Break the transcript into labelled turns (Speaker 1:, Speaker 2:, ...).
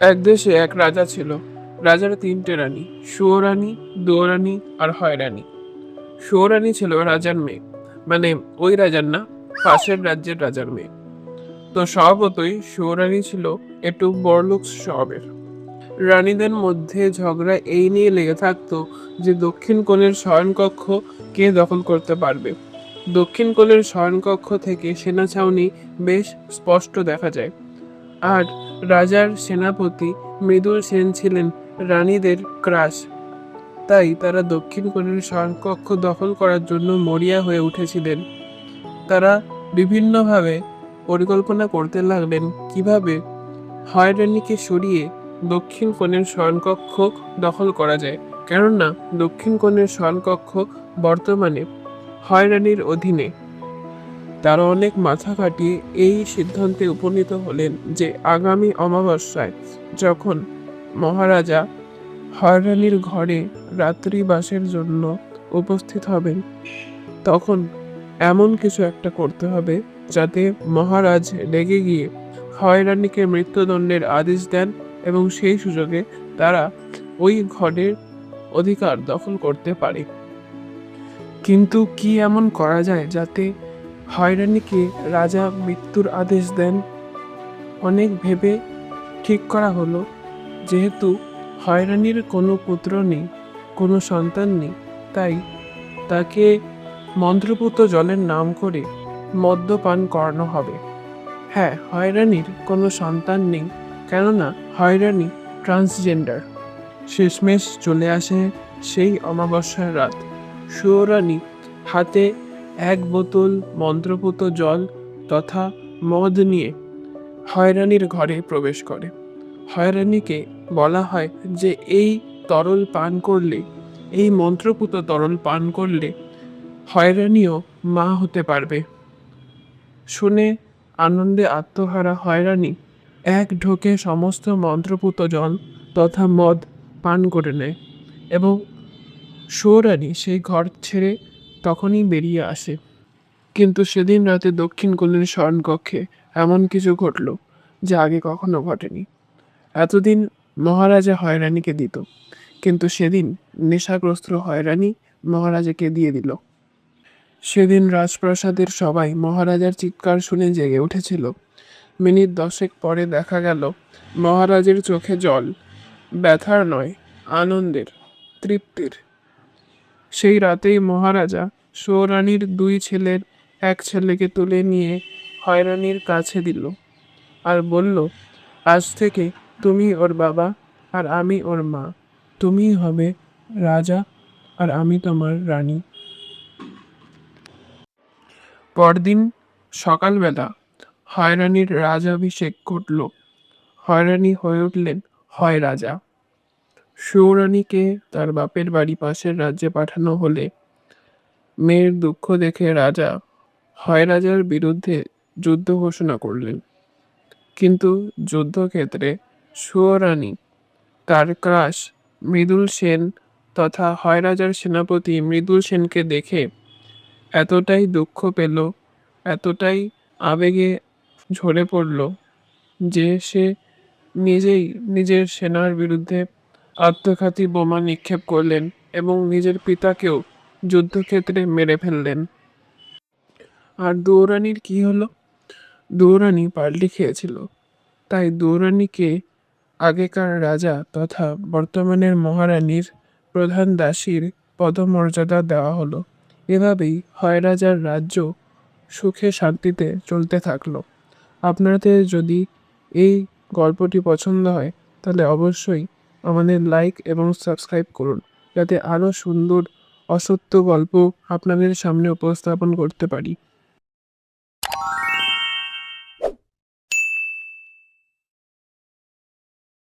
Speaker 1: এক দেশে এক রাজা ছিল। রাজার তিনটে রানী, সুয়োরানী, দুয়োরানী আর হয়রানী। সুয়োরানী ছিল রাজার মেয়ে। মানে ওই রাজার না, পাশের রাজ্যের রাজার মেয়ে। তো স্বভাবতই সুয়োরানী ছিল একটু বড়লোক স্বভাবের। রানীদের মধ্যে ঝগড়া এই নিয়ে লেগে থাকতো যে দক্ষিণ কোণের শয়নকক্ষ কে দখল করতে পারবে। দক্ষিণ কোণের শয়নকক্ষ থেকে সেনা ছাউনি বেশ স্পষ্ট দেখা যায়। আর রাজার সেনাপতি মৃদুল সেন ছিলেন রানীদের ক্রাশ। তাই তারা দক্ষিণ কোণের শয়নকক্ষ দখল করার জন্য মরিয়া হয়ে উঠেছিলেন। তারা বিভিন্নভাবে পরিকল্পনা করতে লাগলেন কীভাবে হয়রানিকে সরিয়ে দক্ষিণ কোণের শয়নকক্ষ দখল করা যায়। কেননা দক্ষিণ কোণের শয়নকক্ষ বর্তমানে হয়রানির অধীনে। তারা অনেক মাথা কাটিয়ে এই সিদ্ধান্তে উপনীত হলেন যে আগামী অমাবস্যায় যখন মহারাজা হয়রানির ঘরে রাত্রিবাসের জন্য উপস্থিত হবেন, তখন এমন কিছু একটা করতে হবে যাতে মহারাজ রেগে গিয়ে হয়রানিকে মৃত্যুদণ্ডের আদেশ দেন এবং সেই সুযোগে তারা ওই ঘরের অধিকার দখল করতে পারে। কিন্তু কি এমন করা যায় যাতে হয়রানিকে রাজা মৃত্যুর আদেশ দেন? অনেক ভেবে ঠিক করা হলো, যেহেতু হয়রানির কোনো পুত্র নেই, কোনো সন্তান নেই, তাই তাকে মন্ত্রপুত জলের নাম করে মদ্যপান করানো হবে। হ্যাঁ হয়রানির কোনো সন্তান নেই, কেননা হয়রানি ট্রান্সজেন্ডার। শেষমেশ চলে আসে সেই অমাবস্যার রাত। সুয়োরানী হাতে এক বোতল মন্ত্রপুত জল তথা মদ নিয়ে হয়রানির ঘরে প্রবেশ করে। হয়রানিকে বলা হয় যে, এই তরল পান করলে, এই মন্ত্রপুত তরল পান করলে হয়রানিও মা হতে পারবে। শুনে আনন্দে আত্মহারা হয়রানি এক ঢোকে সমস্ত মন্ত্রপুত জল তথা মদ পান করে নেয় এবং সৌরানী সেই ঘর ছেড়ে তখনই বেরিয়ে আসে। কিন্তু সেদিন রাতে দক্ষিণ কোণের শয়নকক্ষে এমন কিছু ঘটল যা আগে কখনো ঘটেনি। এতদিন মহারাজা হয়রানিকে দিত, কিন্তু সেদিন নেশাগ্রস্ত হয়রানি মহারাজাকে দিয়ে দিল। সেদিন রাজপ্রাসাদের সবাই মহারাজার চিৎকার শুনে জেগে উঠেছিল। মিনিট দশেক পরে দেখা গেল, মহারাজের চোখে জল, ব্যথার নয়, আনন্দের, তৃপ্তির। সেই রাতেই মহারাজা সৌরানীর দুই ছেলের এক ছেলেকে তুলে নিয়ে হয়রানির কাছে দিল আর বলল, আজ থেকে তুমি ওর বাবা আর আমি ওর মা। তুমি হবে রাজা আর আমি তোমার রানী। পরদিন সকালবেলা হয়রানির রাজাভিষেক ঘটল। হয়রানি হয়ে উঠলেন হয় রাজা। সৌরানীকে তার বাপের বাড়ি পাশের রাজ্যে পাঠানো হলে মেয়ের দুঃখ দেখে রাজা হয় রাজার বিরুদ্ধে যুদ্ধ ঘোষণা করলেন। কিন্তু যুদ্ধক্ষেত্রে সুয়রানী তার ক্রাশ মৃদুল সেন তথা হয় রাজার সেনাপতি মৃদুল সেনকে দেখে এতটাই দুঃখ পেল, এতটাই আবেগে ঝরে পড়ল যে সে নিজেই নিজের সেনার বিরুদ্ধে আত্মঘাতী বোমা নিক্ষেপ করলেন এবং নিজের পিতাকেও যুদ্ধক্ষেত্রে মেরে ফেললেন। আর দৌরানির কি হলো? দৌরানি পাল্টি খেয়েছিল। তাই দৌরানিকে আগেকার রাজা তথা বর্তমানের মহারানীর প্রধান দাসীর পদমর্যাদা দেওয়া হলো। এভাবেই হয় রাজার রাজ্য সুখে শান্তিতে চলতে থাকল। আপনাদের যদি এই গল্পটি পছন্দ হয়, তাহলে অবশ্যই আমাদের লাইক এবং সাবস্ক্রাইব করুন। যাতে আরও সুন্দর অসত্য গল্প আপনাদের সামনে উপস্থাপন করতে পারি।